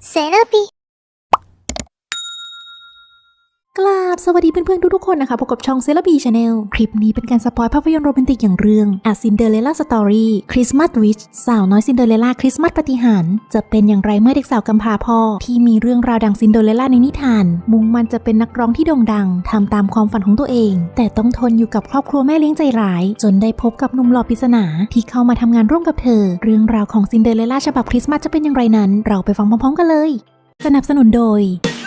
Serapi กราบสวัสดีเพื่อนๆทุกๆคนนะคะพบกับช่องเซเลบีชาแนลคลิปนี้เป็นการสปอยภาพยนตร์โรแมนติกอย่างเรื่อง A Cinderella Story Christmas Wish สาวน้อยซินเดอเรลล่าคริสต์มาสปฏิหารจะเป็นอย่างไรเมื่อเด็กสาวกำพร้าพ่อ ที่มีเรื่องราวดังซินเดอเรลล่าในนิทาน มุ่งมันจะเป็นนักร้องที่โด่งดังทำตามความฝันของตัวเอง แต่ต้องทนอยู่กับครอบครัวแม่เลี้ยงใจร้าย จนได้พบกับหนุ่มหล่อปริศนาที่เข้ามาทำงานร่วมกับเธอ เรื่องราวของซินเดอเรลล่าฉบับคริสต์มาสจะเป็นอย่างไรนั้น เราไปฟังพร้อมๆกันเลย สนับสนุนโดย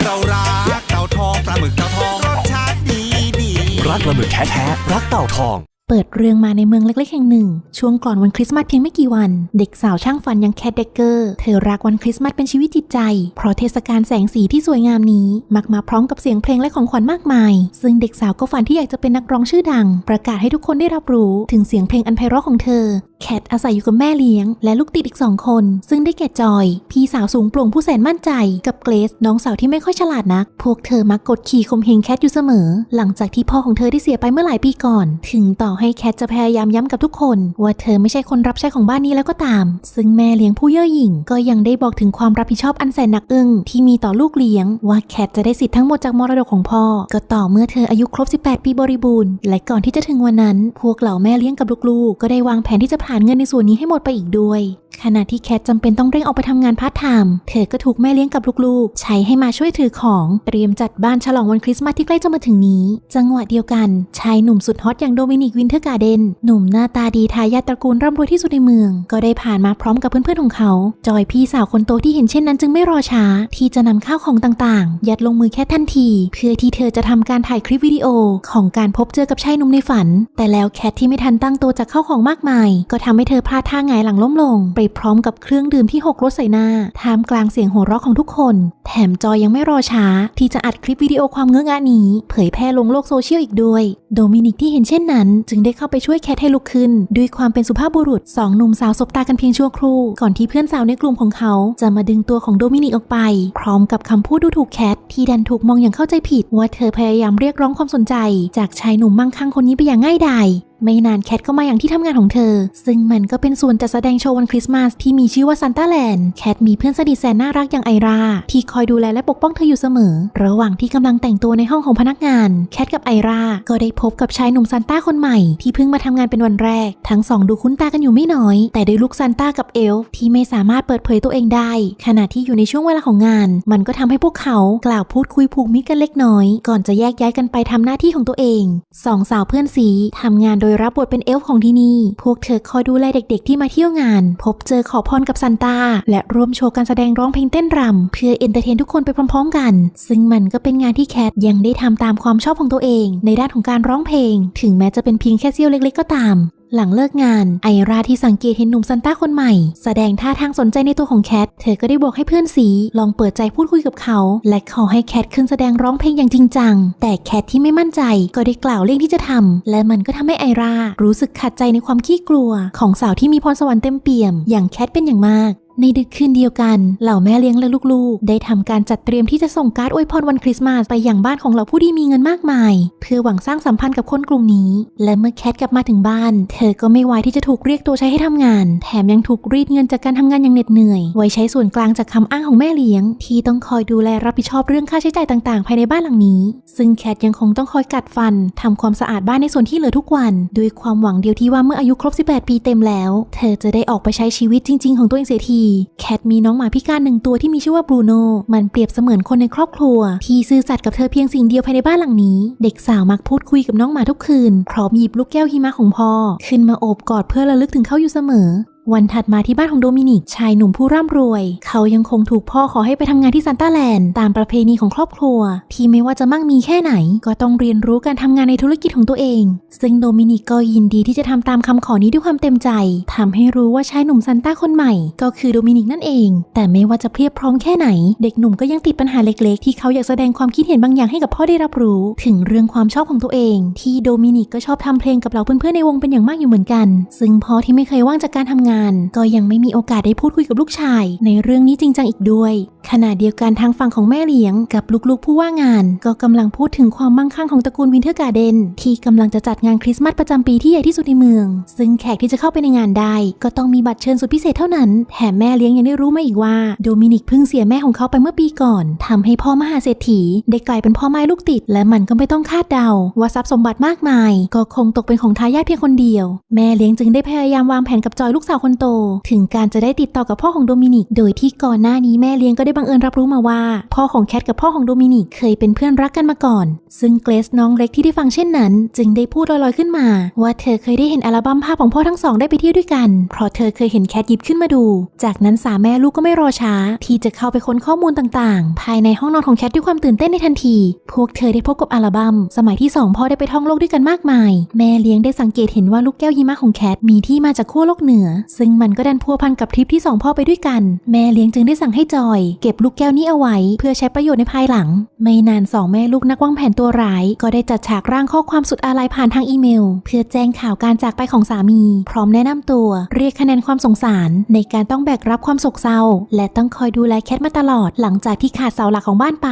เรารัก ทองปลาหมึกเต่าทองรสชาติดีดีรักปลาหมึกแท้แท้รักเต่าทอง เปิดเรื่องมาในเมืองเล็กๆแห่งหนึ่ง ช่วงก่อนวันคริสต์มาสเพียงไม่กี่วัน เด็กสาวช่างฝันยังแคทเดกเกอร์ เธอรักวันคริสต์มาสเป็นชีวิตจิตใจ เพราะเทศกาลแสงสีที่สวยงามนี้ มักมาพร้อมกับเสียงเพลงและของขวัญมากมาย ซึ่งเด็กสาวก็ฝันที่อยากจะเป็นนักร้องชื่อดัง ประกาศให้ทุกคนได้รับรู้ถึงเสียงเพลงอันไพเราะของเธอ แคทอาศัยอยู่กับแม่เลี้ยง และลูกติดอีกสองคน ซึ่งได้แก่จอย พี่สาวสูงโปร่งผู้แสนมั่นใจ กับเกรซน้องสาวที่ไม่ค่อยฉลาดนัก พวกเธอมักกดขี่ข่มเหงแคทอยู่เสมอ หลังจากที่พ่อของเธอได้เสียไปเมื่อหลายปีก่อน ถึงต่อให้แคทจะพยายามย้ำกับทุกคน ว่าเธอไม่ใช่คนรับใช้ของบ้านนี้แล้วก็ตาม ซึ่งแม่เลี้ยงผู้เย่อหยิ่ง ก็ยังได้บอกถึงความรับผิดชอบอันแสนหนักอึ้งที่มีต่อลูกเลี้ยง ว่าแคทจะได้สิทธิ์ทั้งหมดจากมรดกของพ่อ ก็ต่อเมื่อเธออายุครบ 18 ปีบริบูรณ์ และก่อนที่จะถึงวันนั้น พวกเหล่าแม่เลี้ยงกับลูกๆ ก็ได้วางแผนที่จะผ่าานเงินในส่วนนี้ให้หมดไปอีกด้วย ขณะที่แคทจำเป็นต้องเร่งออกไปทำงานพาร์ทไทม์เธอก็ถูกแม่เลี้ยงกับลูกๆ ใช้ให้มาช่วยถือของเตรียมจัดบ้านฉลองวันคริสต์มาสที่ใกล้จะมาถึงนี้ จังหวะเดียวกันชายหนุ่มสุดฮอตอย่างโดมินิกวินเทอร์การ์เดนหนุ่มหน้าตาดีทายาทตระกูลร่ำรวยที่สุดในเมือง ก็ได้ผ่านมาพร้อมกับเพื่อนๆของเขา จอยพี่สาวคนโตที่เห็นเช่นนั้นจึงไม่รอช้า ที่จะนำข้าวของต่างๆ ยัดลงมือแค่ทันที เพื่อที่เธอจะทำการถ่ายคลิปวิดีโอของการพบเจอกับชายหนุ่มในฝัน แต่แล้วแคทที่ไม่ทันตั้งตัวจากข้าวของมากมาย ก็ทำให้เธอพลาดท่าหงหลังล้มลง ไปพร้อมกับเครื่องดื่มที่หกรถใส่หน้าท่ามกลางเสียงหัวเราะของทุกคน แถมจอยยังไม่รอช้า ที่จะอัดคลิปวิดีโอความเงื้องะนี้ เผยแพร่ลงโลกโซเชียลอีกด้วย โดมินิกที่เห็นเช่นนั้น จึงได้เข้าไปช่วยแคทให้ลุกขึ้น ด้วยความเป็นสุภาพบุรุษสองหนุ่มสาวสบตากันเพียงชั่วครู่ก่อนที่เพื่อนสาวในกลุ่มของเขาจะมาดึงตัวของโดมินิกออกไป พร้อมกับคำพูดดูถูกแคทที่ดันถูกมองอย่างเข้าใจผิด ว่าเธอพยายามเรียกร้องความสนใจ จากชายหนุ่มมั่งคั่งคนนี้ไปอย่างง่ายดาย ไม่นานแคทก็มาอย่างที่ทำงานของเธอ ซึ่งมันก็เป็นส่วนจัดแสดงโชว์วันคริสต์มาสที่มีชื่อว่าซันต้าแลนด์แคทมีเพื่อนสนิทแสนน่ารักอย่างไอรา ที่คอยดูแลและปกป้องเธออยู่เสมอ ระหว่างที่กำลังแต่งตัวในห้องของพนักงานแคทกับไอรา ก็ได้พบกับชายหนุ่มซันต้าคนใหม่ที่เพิ่งมาทำงานเป็นวันแรก ทั้งสองดูคุ้นตากันอยู่ไม่น้อย แต่ด้วยลุกซันต้ากับเอลที่ไม่สามารถเปิดเผยตัวเองได้ ขณะที่อยู่ในช่วงเวลาของงาน มันก็ทำให้พวกเขากล่าวพูดคุยผูกมิตรกันเล็กน้อย ก่อนจะแยกย้ายกันไปทำหน้าที่ของตัวเองสองสาวเพื่อนสีทำงานโดยรับบทเป็นเอลฟ์ของที่นี่ พวกเธอคอยดูแลเด็กๆที่มาเที่ยวงาน พบเจอขอพรกับซันตา และร่วมโชว์การแสดงร้องเพลงเต้นรำเพื่อเอนเตอร์เทนทุกคนไปพร้อม ๆ กัน ซึ่งมันก็เป็นงานที่แคทยังได้ทำตามความชอบของตัวเอง ในด้านของการร้องเพลง ถึงแม้จะเป็นเพียงแค่เสี้ยวเล็ก ๆ ก็ตาม หลังเลิกงาน ไอราที่สังเกตเห็นหนุ่มซันต้าคนใหม่ แสดงท่าทางสนใจในตัวของแคท เธอก็ได้บอกให้เพื่อนสีลองเปิดใจพูดคุยกับเขา และขอให้แคทขึ้นแสดงร้องเพลงอย่างจริงจัง แต่แคทที่ไม่มั่นใจก็ได้กล่าวเลี่ยงที่จะทำและมันก็ทำให้ไอรารู้สึกขัดใจในความขี้กลัว ของสาวที่มีพรสวรรค์เต็มเปี่ยม อย่างแคทเป็นอย่างมาก ในดึกคืนเดียวกันเหล่าแม่เลี้ยงและลูกๆ ได้ทำการจัดเตรียมที่จะส่งการ์ดอวยพรวันคริสต์มาสไปยังบ้านของเหล่าผู้ที่มีเงินมากมาย เพื่อหวังสร้างสัมพันธ์กับคนกลุ่มนี้ และเมื่อแคทกลับมาถึงบ้าน เธอก็ไม่ไวที่จะถูกเรียกตัวใช้ให้ทำงาน แถมยังถูกรีดเงินจากการทำงานอย่างเหน็ดเหนื่อย ไว้ใช้ส่วนกลางจากคำอ้างของแม่เลี้ยง ที่ต้องคอยดูแลรับผิดชอบเรื่องค่าใช้จ่ายต่างๆ ภายในบ้านหลังนี้ ซึ่งแคทยังคงต้องคอยกัดฟันทำความสะอาดบ้านในส่วนที่เหลือทุกวันด้วยความหวังเดียวที่ว่าเมื่ออายุครบ 18 ปีเต็มแล้ว เธอจะได้ออกไปใช้ชีวิตจริง ๆ ของตัวเองเสียทีแคทมีน้องหมาพิการหนึ่งตัวที่มีชื่อว่าบรูโนมันเปรียบเสมือนคนในครอบครัว ที่ซื่อสัตย์กับเธอเพียงสิ่งเดียวภายในบ้านหลังนี้ เด็กสาวมักพูดคุยกับน้องหมาทุกคืนพร้อมหยิบลูกแก้วหิมะของพ่อ ขึ้นมาโอบกอดเพื่อระลึกถึงเขาอยู่เสมอ วันถัดมาที่บ้านของโดมินิกชายหนุ่มผู้ร่ำรวย เขายังคงถูกพ่อขอให้ไปทำงานที่ซันตาแลนด์ตามประเพณีของครอบครัว ที่ไม่ว่าจะมั่งมีแค่ไหน ก็ต้องเรียนรู้การทำงานในธุรกิจของตัวเอง ซึ่งโดมินิกก็ยินดีที่จะทำตามคำขอนี้ด้วยความเต็มใจทำให้รู้ว่าชายหนุ่มซันต้าคนใหม่ ก็คือโดมินิกนั่นเอง แต่ไม่ว่าจะเพียบพร้อมแค่ไหน เด็กหนุ่มก็ยังติดปัญหาเล็กๆ ที่เขาอยากแสดงความคิดเห็นบางอย่างให้กับพ่อได้รับรู้ ถึงเรื่องความชอบของตัวเอง ที่โดมินิกก็ชอบทำเพลงกับเหล่าเพื่อนๆในวงเป็นอย่างมากอยู่เหมือนกัน ซึ่งพ่อที่ไม่เคยว่างจากการทำงานก็ยังไม่มีโอกาสได้พูดคุยกับลูกชาย ในเรื่องนี้จริงจังอีกด้วย ขณะเดียวกันทางฝั่งของแม่เลี้ยงกับลูกๆผู้ว่างาน ก็กำลังพูดถึงความมั่งคั่งของตระกูลวินเทอร์การ์เดนที่กำลังจะจัดงานคริสต์มาสประจำปีที่ใหญ่ที่สุดในเมือง ซึ่งแขกที่จะเข้าไปในงานได้ ก็ต้องมีบัตรเชิญสุดพิเศษเท่านั้น แถมแม่เลี้ยงยังได้รู้มาอีกว่าโดมินิกเพิ่งเสียแม่ของเขาไปเมื่อปีก่อนทำให้พ่อมหาเศรษฐีได้กลายเป็นพ่อไม้ลูกติด และมันก็ไม่ต้องคาดเดา ว่าทรัพย์สมบัติมากมาย ก็คงตกเป็นของทายาทเพียงคนเดียว แม่เลี้ยงจึงได้พยายามวางแผนกับจอยลูกสาวคนโต ถึงการจะได้ติดต่อกับพ่อของโดมินิก โดยที่ก่อนหน้านี้แม่เลี้ยงก็ได้บังเอิญรับรู้มาว่า พ่อของแคทกับพ่อของโดมินิกเคยเป็นเพื่อนรักกันมาก่อน ซึ่งเกรซน้องเล็กที่ได้ฟังเช่นนั้น จึงได้พูดลอยๆขึ้นมา ว่าเธอเคยได้เห็นอัลบั้มภาพของพ่อทั้งสองได้ไปเที่ยวด้วยกัน เพราะเธอเคยเห็นแคทหยิบขึ้นมาดู จากนั้นสามแม่ลูกก็ไม่รอช้า ที่จะเข้าไปค้นข้อมูลต่างๆ ภายในห้องนอนของแคทด้วยความตื่นเต้นในทันที พวกเธอได้พบกับอัลบั้มสมัยที่สองพ่อได้ไปท่องโลกด้วยกันมากมาย แม่เลี้ยงได้สังเกตเห็นว่าลูกแก้วหิมะของแคทมีที่มาจากขั้วโลกเหนือ ซึ่งมันก็ดันพัวพันกับทริปที่สองพ่อไปด้วยกัน แม่เลี้ยงจึงได้สั่งให้จอยเก็บลูกแก้วนี้เอาไว้ เพื่อใช้ประโยชน์ในภายหลัง ไม่นานสองแม่ลูกนักวางแผนตัวร้าย ก็ได้จัดฉากร่างข้อความสุดอาลัยผ่านทางอีเมล เพื่อแจ้งข่าวการจากไปของสามี พร้อมแนะนำตัว เรียกคะแนนความสงสาร ในการต้องแบกรับความโศกเศร้า และต้องคอยดูแลแคทมาตลอด หลังจากที่ขาดเสาหลักของบ้านไป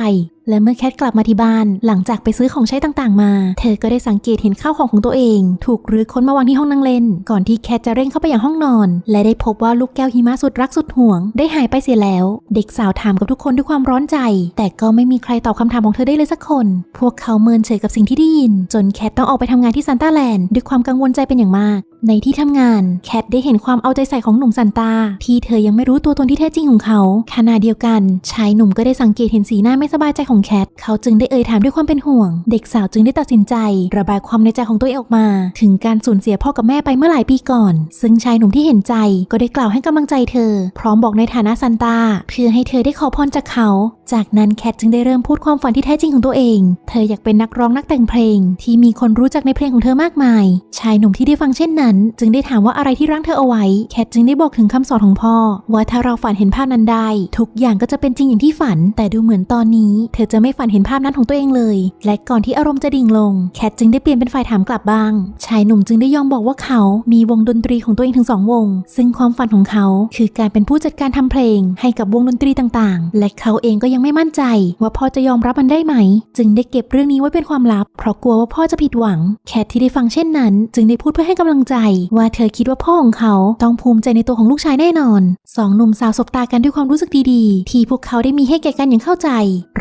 และเมื่อแคทกลับมาที่บ้านหลังจากไปซื้อของใช้ต่างๆ มา เธอก็ได้สังเกตเห็นข้าวของของตัวเอง ถูกรื้อค้นมาวางที่ห้องนั่งเล่น ก่อนที่แคทจะเร่งเข้าไปยังห้องนอน และได้พบว่าลูกแก้วหิมะสุดรักสุดห่วง ได้หายไปเสียแล้ว เด็กสาวถามกับทุกคนด้วยความร้อนใจ แต่ก็ไม่มีใครตอบคำถามของเธอได้เลยสักคน พวกเขาเมินเฉยกับสิ่งที่ได้ยิน จนแคทต้องออกไปทำงานที่ซันตาแลนด์ด้วยความกังวลใจเป็นอย่างมาก ในที่ทำงาน แคทได้เห็นความเอาใจใส่ของหนุ่มซันตา ที่เธอยังไม่รู้ตัวตนที่แท้จริงของเขาขณะเดียวกันชายหนุ่มก็ได้สังเกตเห็นสีหน้าไม่สบายใจของแคทเขาจึงได้เอ่ยถามด้วยความเป็นห่วง เด็กสาวจึงได้ตัดสินใจ ระบายความในใจของตัวเองออกมา ถึงการสูญเสียพ่อกับแม่ไปเมื่อหลายปีก่อน ซึ่งชายหนุ่มที่เห็นใจก็ได้กล่าวให้กำลังใจเธอ พร้อมบอกในฐานะซันตาเพื่อให้เธอได้ขอพรจากเขา จากนั้นแคทจึงได้เริ่มพูดความฝันที่แท้จริงของตัวเอง เธออยากเป็นนักร้องนักแต่งเพลง ที่มีคนรู้จักในเพลงของเธอมากมาย ชายหนุ่มที่ได้ฟังเช่นนั้นจึงได้ถามว่าอะไรที่รั้งเธอเอาไว้ แคทจึงได้บอกถึงคำสอนของพ่อ ว่าถ้าเราฝันเห็นภาพนั้นได้ ทุกอย่างก็จะเป็นจริงอย่างที่ฝัน แต่ดูเหมือนตอนนี้ เธอจะไม่ฝันเห็นภาพนั้นของตัวเองเลย และก่อนที่อารมณ์จะดิ่งลง แคทจึงได้เปลี่ยนเป็นฝ่ายถามกลับบ้าง ชายหนุ่มจึงได้ยอมบอกว่าเขามีวงดนตรีของตัวเองถึงสองวง ซึ่งความฝันของเขาคือการเป็นผู้จัดการทำเพลง ให้กับวงดนตรีต่างๆ และเขาเองก็ยังไม่มั่นใจ ว่าพ่อจะยอมรับมันได้ไหม จึงได้เก็บเรื่องนี้ไว้เป็นความลับ เพราะกลัวว่าพ่อจะผิดหวัง แคทที่ได้ฟังเช่นนั้น จึงได้พูดเพื่อให้กำลังใจว่าเธอคิดว่าพ่อของเขาต้องภูมิใจในตัวของลูกชายแน่นอนสองหนุ่มสาวสบตากันด้วยความรู้สึกดีๆ ที่พวกเขาได้มีให้แก่กันอย่างเข้าใจ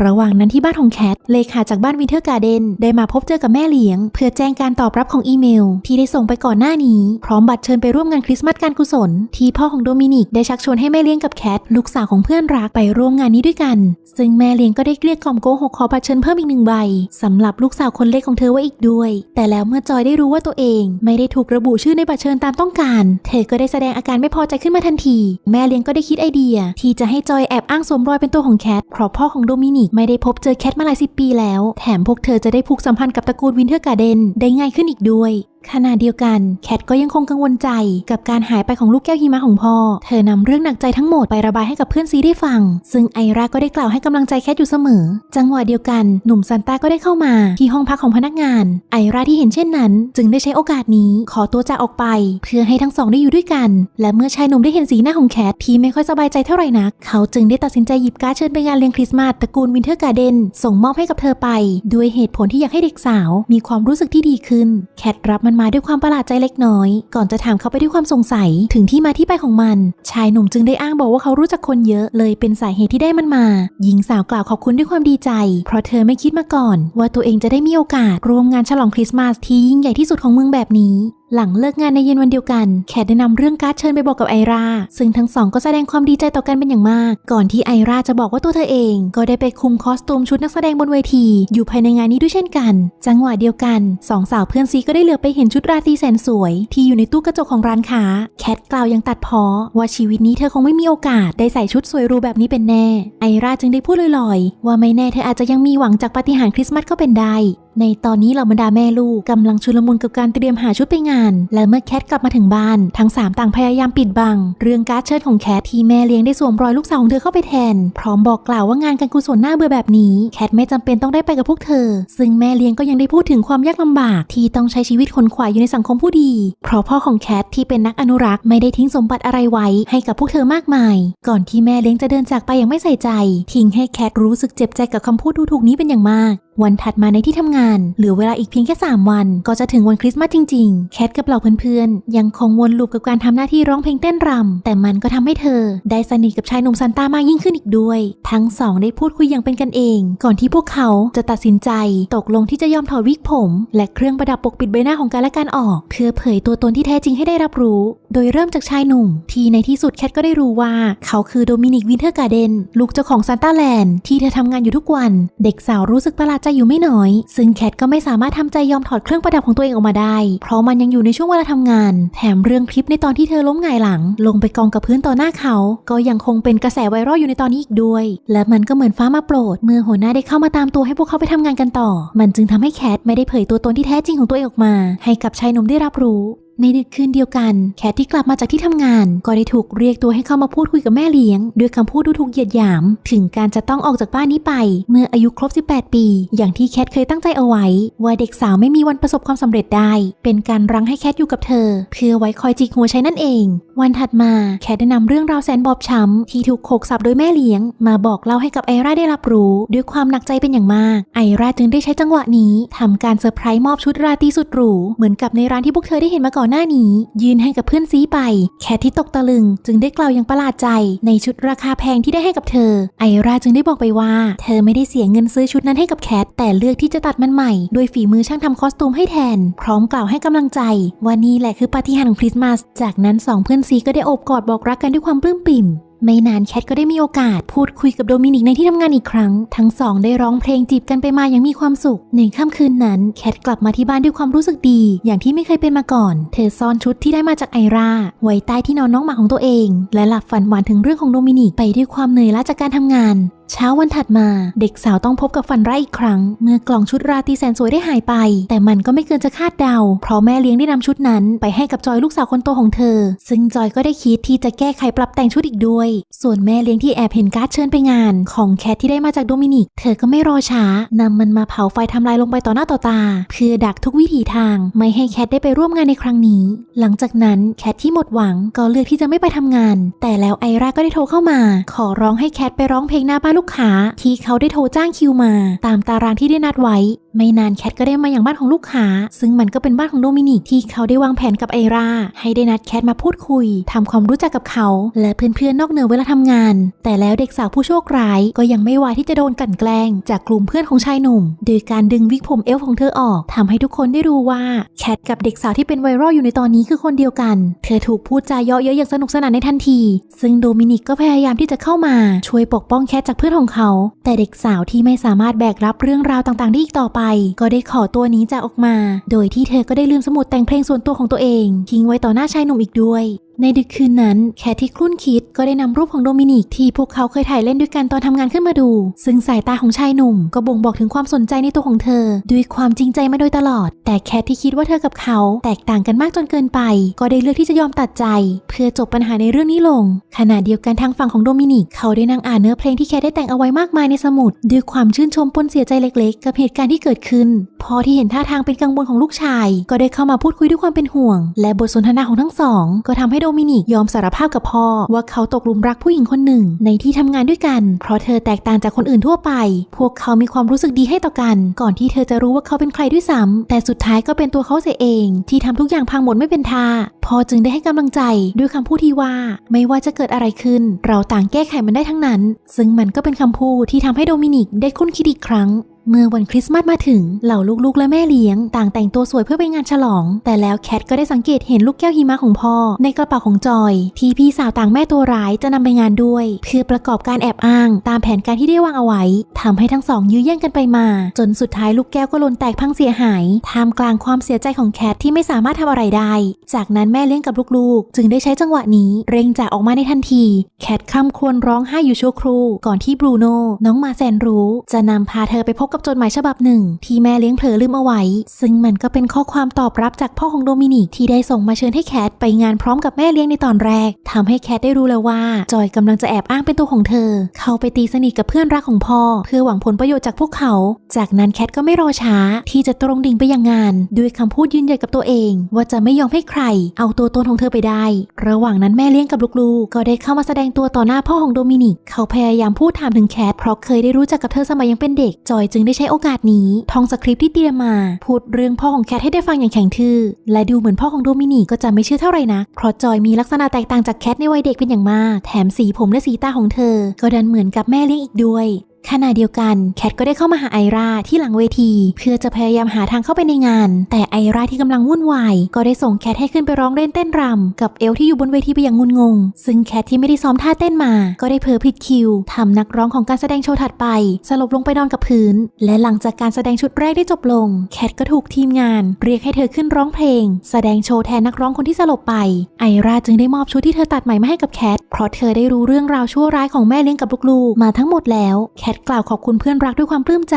ระหว่างนั้นที่บ้านของแคทเลขาจากบ้านวินเทอร์การ์เดนได้มาพบเจอกับแม่เลี้ยง เพื่อแจ้งการตอบรับของอีเมล ที่ได้ส่งไปก่อนหน้านี้ พร้อมบัตรเชิญไปร่วมงานคริสต์มาสการกุศล ที่พ่อของโดมินิกได้ชักชวนให้แม่เลี้ยงกับแคทลูกสาวของเพื่อนรักไปร่วมงานนี้ด้วยกัน ซึ่งแม่เลี้ยงก็ได้เกลี้ยกล่อมโกหกขอบัตรเชิญเพิ่มอีกหนึ่งใบสำหรับลูกสาวคนเล็กของเธอไว้อีกด้วย แต่แล้วเมื่อจอยได้รู้ว่าตัวเอง ไม่ได้ถูกระบุชื่อคือในบัตรเชิญตามต้องการ เธอก็ได้แสดงอาการไม่พอใจขึ้นมาทันที แม่เลี้ยงก็ได้คิดไอเดีย ที่จะให้จอยแอบอ้างสวมรอยเป็นตัวของแคทเพราะพ่อของโดมินิกไม่ได้พบเจอแคทมาหลายสิบปีแล้ว แถมพวกเธอจะได้ผูกสัมพันธ์กับตระกูลวินเทอร์การ์เดนได้ง่ายขึ้นอีกด้วย ขณะเดียวกันแคทก็ยังคงกังวลใจกับการหายไปของลูกแก้วหิมะของพ่อ เธอนำเรื่องหนักใจทั้งหมดไประบายให้กับเพื่อนซีได้ฟัง ซึ่งไอราก็ได้กล่าวให้กำลังใจแคทอยู่เสมอ จังหวะเดียวกันหนุ่มซันต้าก็ได้เข้ามา ที่ห้องพักของพนักงาน ไอราที่เห็นเช่นนั้น จึงได้ใช้โอกาสนี้ขอตัวจากออกไป เพื่อให้ทั้งสองได้อยู่ด้วยกัน และเมื่อชายหนุ่มได้เห็นสีหน้าของแคทที่ไม่ค่อยสบายใจเท่าไหร่นัก เขาจึงได้ตัดสินใจหยิบการ์ดเชิญไปงานเลี้ยงคริสต์มาสตระกูลวินเทอร์การ์เดนส่งมอบให้กับเธอไป ด้วยเหตุผลที่อยากให้เด็กสาว มีความรู้สึกที่ดีขึ้นแคทรับมันมาด้วยความประหลาดใจเล็กน้อย ก่อนจะถามเขาไปด้วยความสงสัยถึงที่มาที่ไปของมัน ชายหนุ่มจึงได้อ้างบอกว่าเขารู้จักคนเยอะ เลยเป็นสาเหตุที่ได้มันมา หญิงสาวกล่าวขอบคุณด้วยความดีใจ เพราะเธอไม่คิดมาก่อน ว่าตัวเองจะได้มีโอกาสร่วมงานฉลองคริสต์มาสที่ยิ่งใหญ่ที่สุดของเมืองแบบนี้ หลังเลิกงานในเย็นวันเดียวกันแคทได้นำเรื่องการ์ดเชิญไปบอกกับไอรา ซึ่งทั้งสองก็แสดงความดีใจต่อกันเป็นอย่างมาก ก่อนที่ไอราจะบอกว่าตัวเธอเอง ก็ได้ไปคุมคอสตูมชุดนักแสดงบนเวที อยู่ภายในงานนี้ด้วยเช่นกัน จังหวะเดียวกันสองสาวเพื่อนซีก็ได้เหลือไปเห็นชุดราตรีแสนสวย ที่อยู่ในตู้กระจกของร้านค้า แคทกล่าวยังตัดพ้อว่าชีวิตนี้เธอคงไม่มีโอกาสได้ใส่ชุดสวยรูแบบนี้เป็นแน่ ไอราจึงได้พูดลอยๆ ว่าไม่แน่เธออาจจะยังมีหวังจากปาฏิหาริย์คริสต์มาสก็เป็นได้ในตอนนี้เหล่าบรรดาแม่ลูกกำลังชุลมุนกับการเตรียมหาชุดไปงาน และเมื่อแคทกลับมาถึงบ้าน ทั้ง 3 ต่างพยายามปิดบัง เรื่องการ์ดเชิดของแคทที่แม่เลี้ยงได้สวมรอยลูกสาวของเธอเข้าไปแทน พร้อมบอกกล่าวว่างานการกุศลหน้าเบื่อแบบนี้แคทไม่จำเป็นต้องได้ไปกับพวกเธอ ซึ่งแม่เลี้ยงก็ยังได้พูดถึงความยากลำบาก ที่ต้องใช้ชีวิตขนขวายอยู่ในสังคมผู้ดี เพราะพ่อของแคทที่เป็นนักอนุรักษ์ไม่ได้ทิ้งสมบัติอะไรไว้ ให้กับพวกเธอมากมาย ก่อนที่แม่เลี้ยงจะเดินจากไปอย่างไม่ใส่ใจ ทิ้งให้แคทรู้สึกเจ็บใจกับคำพูดดูถูกนี้เป็นอย่างมาก วันถัดมาในที่ทำงาน เหลือเวลาอีกเพียงแค่ 3 วัน ก็จะถึงวันคริสต์มาสจริงๆ แคทกับเหล่าเพื่อนๆ ยังคงวนลูปกับการทำหน้าที่ร้องเพลงเต้นรำแต่มันก็ทำให้เธอ ได้สนิทกับชายหนุ่มซันต้ามากยิ่งขึ้นอีกด้วย ทั้งสองได้พูดคุยอย่างเป็นกันเอง ก่อนที่พวกเขาจะตัดสินใจตกลงที่จะยอมถอดวิกผม และเครื่องประดับปกปิดใบหน้าของกันและกันออก เพื่อเผยตัวตนที่แท้จริงให้ได้รับรู้ โดยเริ่มจากชายหนุ่ม ที่ในที่สุดแคทก็ได้รู้ว่าเขาคือโดมินิกวินเทอร์การ์เดนลูกเจ้าของซานต้าแลนด์ที่เธอทำงานอยู่ทุกวัน เด็กสาวรู้สึกประหลาดใจอยู่ไม่น้อย ซึ่งแคทก็ไม่สามารถทำใจยอมถอดเครื่องประดับของตัวเองออกมาได้ เพราะมันยังอยู่ในช่วงเวลาทำงาน แถมเรื่องคลิปในตอนที่เธอล้มหงายหลัง ลงไปกองกับพื้นต่อหน้าเขา ก็ยังคงเป็นกระแสไวรัลอยู่ในตอนนี้อีกด้วย และมันก็เหมือนฟ้ามาโปรด เมื่อหัวหน้าได้เข้ามาตามตัวให้พวกเขาไปทำงานกันต่อ มันจึงทำให้แคทไม่ได้เผยตัวตนที่แท้จริงของตัวเองออกมา ให้กับชายหนุ่มได้รับรู้ ในดึกคืนเดียวกันแคทที่กลับมาจากที่ทำงาน ก็ได้ถูกเรียกตัวให้เข้ามาพูดคุยกับแม่เลี้ยง ด้วยคำพูดดูถูกเหยียดหยาม ถึงการจะต้องออกจากบ้านนี้ไป เมื่ออายุครบ 18 ปี อย่างที่แคทเคยตั้งใจเอาไว้ ว่าเด็กสาวไม่มีวันประสบความสำเร็จได้ เป็นการรั้งให้แคทอยู่กับเธอ เพื่อไว้คอยจิกหัวใช้นั่นเอง วันถัดมาแคทได้นำเรื่องราวแสนบอบช้ำที่ถูกโขกสับโดยแม่เลี้ยง มาบอกเล่าให้กับไอราได้รับรู้ ด้วยความหนักใจเป็นอย่างมาก ไอราจึงได้ใช้จังหวะนี้ทำการเซอร์ไพรส์มอบชุดราตรีสุดหรูเหมือนกับในร้านที่พวกเธอได้เห็นมาก่อนหน้านี้ ยื่นให้กับเพื่อนซีไป แคทที่ตกตะลึง จึงได้กล่าวอย่างประหลาดใจ ในชุดราคาแพงที่ได้ให้กับเธอ ไอราจึงได้บอกไปว่า เธอไม่ได้เสียเงินซื้อชุดนั้นให้กับแคทแต่เลือกที่จะตัดมันใหม่โดยฝีมือช่างทำคอสตูมให้แทน พร้อมกล่าวให้กำลังใจว่านี่แหละคือปาฏิหาริย์ของคริสต์มาสจากนั้นสองเพื่อนซีก็ได้โอบกอดบอกรักกันด้วยความปลื้มปิ่ม ไม่นานแคทก็ได้มีโอกาสพูดคุยกับโดมินิกในที่ทำงานอีกครั้ง ทั้งสองได้ร้องเพลงจีบกันไปมาอย่างมีความสุขในค่ำคืนนั้นแคทกลับมาที่บ้านด้วยความรู้สึกดี อย่างที่ไม่เคยเป็นมาก่อน เธอซ่อนชุดที่ได้มาจากไอราไว้ใต้ที่นอนน้องหมาของตัวเอง และหลับฝันหวานถึงเรื่องของโดมินิกไปด้วยความเหนื่อยล้าจากการทำงานเช้าวันถัดมาเด็กสาวต้องพบกับฝันร้ายอีกครั้ง เมื่อกล่องชุดราตรีแสนสวยได้หายไป แต่มันก็ไม่เกินจะคาดเดา เพราะแม่เลี้ยงได้นำชุดนั้น ไปให้กับจอยลูกสาวคนโตของเธอ ซึ่งจอยก็ได้คิดที่จะแก้ไขปรับแต่งชุดอีกด้วยส่วนแม่เลี้ยงที่แอบเห็นการ์ดเชิญไปงาน ของแคทที่ได้มาจากโดมินิก เธอก็ไม่รอช้านำมันมาเผาไฟทำลายลงไปต่อหน้าต่อตา เพื่อดักทุกวิถีทางไม่ให้แคทได้ไปร่วมงานในครั้งนี้ หลังจากนั้นแคทที่หมดหวังก็เลือกที่จะไม่ไปทำงาน แต่แล้วไอราก็ได้โทรเข้ามา ขอร้องให้แคทไปร้องเพลงหน้าบ้านลูกค้า ที่เขาได้โทรจ้างคิวมา ตามตารางที่ได้นัดไว้ไม่นานแคทก็ได้มาอย่างบ้านของลูกค้า ซึ่งมันก็เป็นบ้านของโดมินิกที่เขาได้วางแผนกับไอรา ให้ได้นัดแคทมาพูดคุยทำความรู้จักกับเขา และเพื่อนๆนอกเหนือเวลาทำงาน แต่แล้วเด็กสาวผู้โชคร้ายก็ยังไม่วายที่จะโดนกลั่นแกล้ง จากกลุ่มเพื่อนของชายหนุ่ม โดยการดึงวิกผมเอลของเธอออกทำให้ทุกคนได้รู้ว่าแคทกับเด็กสาวที่เป็นไวรัลอยู่ในตอนนี้คือคนเดียวกัน เธอถูกพูดจาเยาะเย้ยอย่างสนุกสนานในทันที ซึ่งโดมินิกก็พยายามที่จะเข้ามาช่วยปกป้องแคทจากเพื่อนของเขา แต่เด็กสาวที่ไม่สามารถแบกรับเรื่องราวต่างๆได้อีกต่อไปก็ได้ขอตัวนี้จากออกมา โดยที่เธอก็ได้ลืมสมุดแต่งเพลงส่วนตัวของตัวเอง ทิ้งไว้ต่อหน้าชายหนุ่มอีกด้วย ในดึกคืนนั้นแคทที่คลุ่นคิดก็ได้นำรูปของโดมินิกที่พวกเขาเคยถ่ายเล่นด้วยกันตอนทำงานขึ้นมาดู ซึ่งสายตาของชายหนุ่มก็บ่งบอกถึงความสนใจในตัวของเธอ ด้วยความจริงใจมาโดยตลอด แต่แคทที่คิดว่าเธอกับเขา แตกต่างกันมากจนเกินไป ก็ได้เลือกที่จะยอมตัดใจ เพื่อจบปัญหาในเรื่องนี้ลง ขณะเดียวกันทางฝั่งของโดมินิกเขาได้นั่งอ่านเนื้อเพลงที่แคทได้แต่งเอาไว้มากมายในสมุด ด้วยความชื่นชมปนเสียใจเล็ก ๆ กับเหตุการณ์ที่เกิดขึ้น พอที่เห็นท่าทางเป็นกังวลของลูกชาย ก็ได้เข้ามาพูดคุยด้วยความเป็นห่วง และบทสนทนาของทั้งสอง ก็ทำให้โดมินิกยอมสารภาพกับพ่อว่าเขาตกหลุมรักผู้หญิงคนหนึ่ง ในที่ทำงานด้วยกัน เพราะเธอแตกต่างจากคนอื่นทั่วไป พวกเขามีความรู้สึกดีให้ต่อกัน ก่อนที่เธอจะรู้ว่าเขาเป็นใครด้วยซ้ำแต่สุดท้ายก็เป็นตัวเขาเสียเอง ที่ทำทุกอย่างพังหมดไม่เป็นท่าพ่อจึงได้ให้กำลังใจด้วยคำพูดที่ว่า ไม่ว่าจะเกิดอะไรขึ้น เราต่างแก้ไขมันได้ทั้งนั้น ซึ่งมันก็เป็นคำพูดที่ทำให้โดมินิกได้คุ้นคิดอีกครั้ง เมื่อวันคริสต์มาสมาถึง เหล่าลูกๆ และแม่เลี้ยง ต่างแต่งตัวสวยเพื่อไปงานฉลอง แต่แล้วแคทก็ได้สังเกตเห็นลูกแก้วหิมะของพ่อ ในกระเป๋าของจอย ที่พี่สาวต่างแม่ตัวร้ายจะนำไปงานด้วย เพื่อประกอบการแอบอ้าง ตามแผนการที่ได้วางเอาไว้ทำให้ทั้งสองยื้อแย่งกันไปมา จนสุดท้ายลูกแก้วก็หล่นแตกพังเสียหายท่ามกลางความเสียใจของแคทที่ไม่สามารถทำอะไรได้ จากนั้นแม่เลี้ยงกับลูกๆ จึงได้ใช้จังหวะนี้เร่งจากออกมาในทันที แคทคร่ำครวญร้องไห้อยู่ชั่วครู่ก่อนที่บรูโน่น้องมาแสนรู้ จะนำพาเธอไปพบกับกับจดหมายฉบับหนึ่ง ที่แม่เลี้ยงเผลอลืมเอาไว้ ซึ่งมันก็เป็นข้อความตอบรับจากพ่อของโดมินิกที่ได้ส่งมาเชิญให้แคทไปงานพร้อมกับแม่เลี้ยงในตอนแรกทำให้แคทได้รู้แล้วว่า จอยกำลังจะแอบอ้างเป็นตัวของเธอ เข้าไปตีสนิทกับเพื่อนรักของพ่อ เพื่อหวังผลประโยชน์จากพวกเขา จากนั้นแคทก็ไม่รอช้า ที่จะตรงดิ่งไปยังงาน ด้วยคำพูดยืนยันกับตัวเอง ว่าจะไม่ยอมให้ใคร เอาตัวตนของเธอไปได้ ระหว่างนั้นแม่เลี้ยงกับลูกๆ ก็ได้เข้ามาแสดงตัวต่อหน้าพ่อของโดมินิก เขาพยายามพูดถามถึงแคทเพราะเคยได้รู้จักกับเธอสมัยยังเป็นเด็ก จอยจึงได้ใช้โอกาสนี้ท่องสคริปต์ที่เตรียมมา พูดเรื่องพ่อของแคทให้ได้ฟังอย่างแข็งทื่อ และดูเหมือนพ่อของโดมินิกก็จะไม่เชื่อเท่าไหร่นักเพราะจอยมีลักษณะแตกต่างจากแคทในวัยเด็กเป็นอย่างมาก แถมสีผมและสีตาของเธอ ก็ดันเหมือนกับแม่เลี้ยงอีกด้วย ขณะเดียวกันแคทก็ได้เข้ามาหาไอราที่หลังเวที เพื่อจะพยายามหาทางเข้าไปในงาน แต่ไอราที่กำลังวุ่นวายก็ได้ส่งแคทให้ขึ้นไปร้องเล่นเต้นรำกับเอลที่อยู่บนเวทีไปอย่างงุนงง ซึ่งแคทที่ไม่ได้ซ้อมท่าเต้นมา ก็ได้เผลอผิดคิวทำนักร้องของการแสดงโชว์ถัดไป สลบลงไปนอนกับพื้น และหลังจากการแสดงชุดแรกได้จบลง แคทก็ถูกทีมงาน เรียกให้เธอขึ้นร้องเพลง แสดงโชว์แทนนักร้องคนที่สลบไป ไอราจึงได้มอบชุดที่เธอตัดใหม่มาให้กับแคทเพราะเธอได้รู้เรื่องราวชั่วร้ายของแม่เลี้ยงกับลูกๆมาทั้งหมดแล้วแคทกล่าวขอบคุณเพื่อนรักด้วยความปลื้มใจ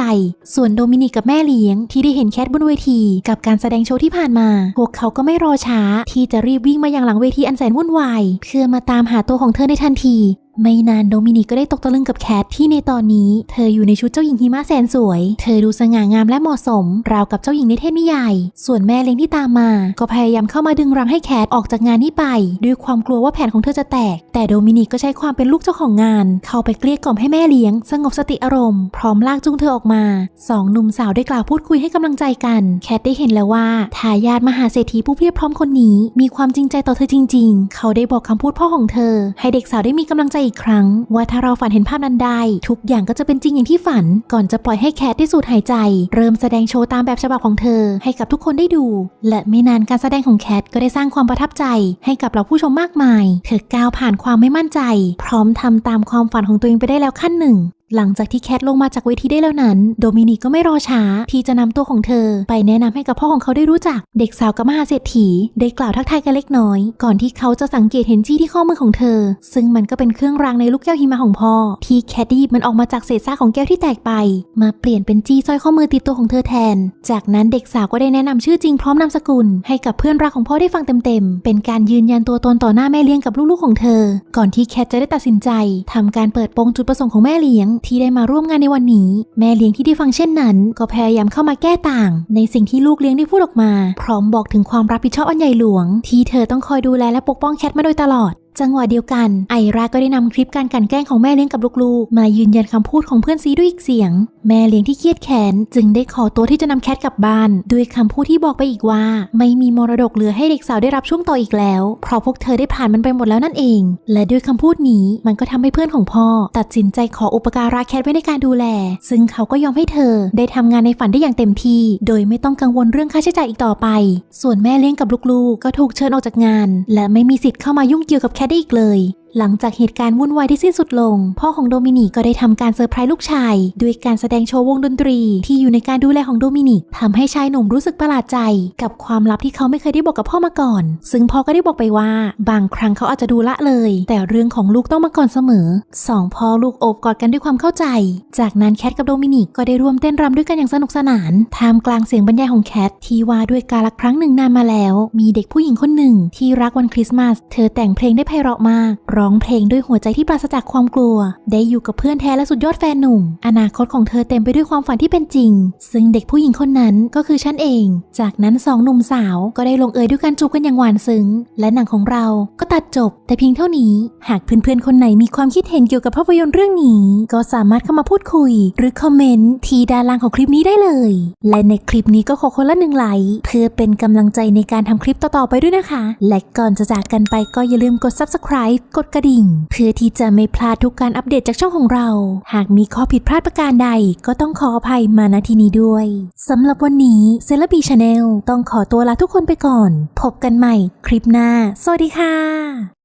ส่วนโดมินิกกับแม่เลี้ยง ที่ได้เห็นแคทบนเวที กับการแสดงโชว์ที่ผ่านมา พวกเขาก็ไม่รอช้า ที่จะรีบวิ่งมายังหลังเวทีอันแสนวุ่นวายเพื่อมาตามหาตัวของเธอในทันที ไม่นานโดมินิกก็ได้ตกตะลึงกับแคทที่ในตอนนี้ เธออยู่ในชุดเจ้าหญิงหิมะแสนสวย เธอดูสง่างามและเหมาะสม ราวกับเจ้าหญิงในเทพนิยาย ส่วนแม่เลี้ยงที่ตามมา ก็พยายามเข้ามาดึงรั้งให้แคทออกจากงานนี้ไป ด้วยความกลัวว่าแผนของเธอจะแตก แต่โดมินิกก็ใช้ความเป็นลูกเจ้าของงาน เข้าไปเกลี้ยกล่อมให้แม่เลี้ยง สงบสติอารมณ์ พร้อมลากจูงเธอออกมาสองหนุ่มสาวได้กล่าวพูดคุยให้กำลังใจกัน แคทได้เห็นแล้วว่าทายาทมหาเศรษฐีผู้เพียบพร้อมคนนี้ มีความจริงใจต่อเธอจริง ๆ เขาได้บอกคำพูดพ่อของเธอ ให้เด็กสาวได้มีกำลังใจอีกครั้งว่าถ้าเราฝันเห็นภาพนั้นได้ ทุกอย่างก็จะเป็นจริงอย่างที่ฝัน ก่อนจะปล่อยให้แคทได้สูดหายใจ เริ่มแสดงโชว์ตามแบบฉบับของเธอ ให้กับทุกคนได้ดู และไม่นานการแสดงของแคทก็ได้สร้างความประทับใจ ให้กับเราผู้ชมมากมาย เธอก้าวผ่านความไม่มั่นใจ พร้อมทำตามความฝันของตัวเองไปได้แล้วขั้นหนึ่ง หลังจากที่แคทลงมาจากเวทีได้แล้วนั้น โดมินิกก็ไม่รอช้า ที่จะนำตัวของเธอ ไปแนะนำให้กับพ่อของเขาได้รู้จัก เด็กสาวกับมหาเศรษฐี ได้กล่าวทักทายกันเล็กน้อย ก่อนที่เขาจะสังเกตเห็นจี้ที่ข้อมือของเธอ ซึ่งมันก็เป็นเครื่องรางในลูกแก้วหิมะของพ่อ ที่แคทได้หยิบมันออกมาจากเศษซากของแก้วที่แตกไป มาเปลี่ยนเป็นจี้สร้อยข้อมือติดตัวของเธอแทน จากนั้นเด็กสาวก็ได้แนะนำชื่อจริงพร้อมนามสกุล ให้กับเพื่อนรักของพ่อได้ฟังเต็มๆ เป็นการยืนยันตัวตนต่อหน้าแม่เลี้ยงกับลูกๆของเธอ ก่อนที่แคทจะได้ตัดสินใจทำการเปิดโปงจุดประสงค์ของแม่เลี้ยงที่ได้มาร่วมงานในวันนี้ แม่เลี้ยงที่ได้ฟังเช่นนั้น ก็พยายามเข้ามาแก้ต่าง ในสิ่งที่ลูกเลี้ยงได้พูดออกมา พร้อมบอกถึงความรับผิดชอบอันใหญ่หลวง ที่เธอต้องคอยดูแลและปกป้องแคทมาโดยตลอด จังหวะเดียวกัน ไอราก็ได้นำคลิปการกันแกล้งของแม่เลี้ยงกับลูกๆ มายืนยันคำพูดของเพื่อนซีด้วยอีกเสียง แม่เลี้ยงที่เครียดแค้นจึงได้ขอตัวที่จะนำแคทกลับบ้าน ด้วยคำพูดที่บอกไปอีกว่า ไม่มีมรดกเหลือให้เด็กสาวได้รับช่วงต่ออีกแล้ว เพราะพวกเธอได้ผ่านมันไปหมดแล้วนั่นเอง และด้วยคำพูดนี้มันก็ทำให้เพื่อนของพ่อ ตัดสินใจขออุปการะแคทไว้ในการดูแล ซึ่งเขาก็ยอมให้เธอ ได้ทำงานในฝันได้อย่างเต็มที่ โดยไม่ต้องกังวลเรื่องค่าใช้จ่ายอีกต่อไป ส่วนแม่เลี้ยงกับลูกๆ ก็ถูกเชิญออกจากงาน และไม่มีสิทธิ์เข้ามายุ่งเกี่ยวกับแคทได้อีกเลย หลังจากเหตุการณ์วุ่นวายที่สิ้นสุดลง พ่อของโดมินิกก็ได้ทำการเซอร์ไพรส์ลูกชาย ด้วยการแสดงโชว์วงดนตรี ที่อยู่ในการดูแลของโดมินิกทำให้ชายหนุ่มรู้สึกประหลาดใจ กับความลับที่เขาไม่เคยได้บอกกับพ่อมาก่อน ซึ่งพ่อก็ได้บอกไปว่า บางครั้งเขาอาจจะดูละเลย แต่เรื่องของลูกต้องมาก่อนเสมอสองพ่อลูกโอบกอดกันด้วยความเข้าใจ จากนั้นแคทกับโดมินิกก็ได้ร่วมเต้นรำด้วยกันอย่างสนุกสนานท่ามกลางเสียงบรรยายของแคทที่ว่าด้วยกาลครั้งหนึ่งนานมาแล้ว มีเด็กผู้หญิงคนหนึ่ง ที่รักวันคริสต์มาสเธอแต่งเพลงได้ไพเราะมากร้องเพลงด้วยหัวใจที่ปราศจากความกลัว ได้อยู่กับเพื่อนแท้และสุดยอดแฟนหนุ่ม อนาคตของเธอเต็มไปด้วยความฝันที่เป็นจริง ซึ่งเด็กผู้หญิงคนนั้นก็คือฉันเอง จากนั้นสองหนุ่มสาวก็ได้ลงเอยด้วยการจูบกันอย่างหวานซึ้ง และหนังของเราก็ตัดจบ แต่เพียงเท่านี้ หากเพื่อนๆคนไหนมีความคิดเห็นเกี่ยวกับภาพยนตร์เรื่องนี้ ก็สามารถเข้ามาพูดคุย หรือคอมเมนต์ที่ด้านล่างของคลิปนี้ได้เลย และในคลิปนี้ก็ขอคนละหนึ่งไลค์เพื่อเป็นกำลังใจในการทำคลิปต่อๆไปด้วยนะคะ และก่อนจะจากกันไปก็อย่าลืมกด subscribe กดกระดิ่ง เพื่อที่จะไม่พลาดทุกการอัปเดตจากช่องของเรา หากมีข้อผิดพลาดประการใด ก็ต้องขออภัยมาณที่นี้ด้วยสำหรับวันนี้เซเลบีชาแนลต้องขอตัวลาทุกคนไปก่อน พบกันใหม่คลิปหน้า สวัสดีค่ะ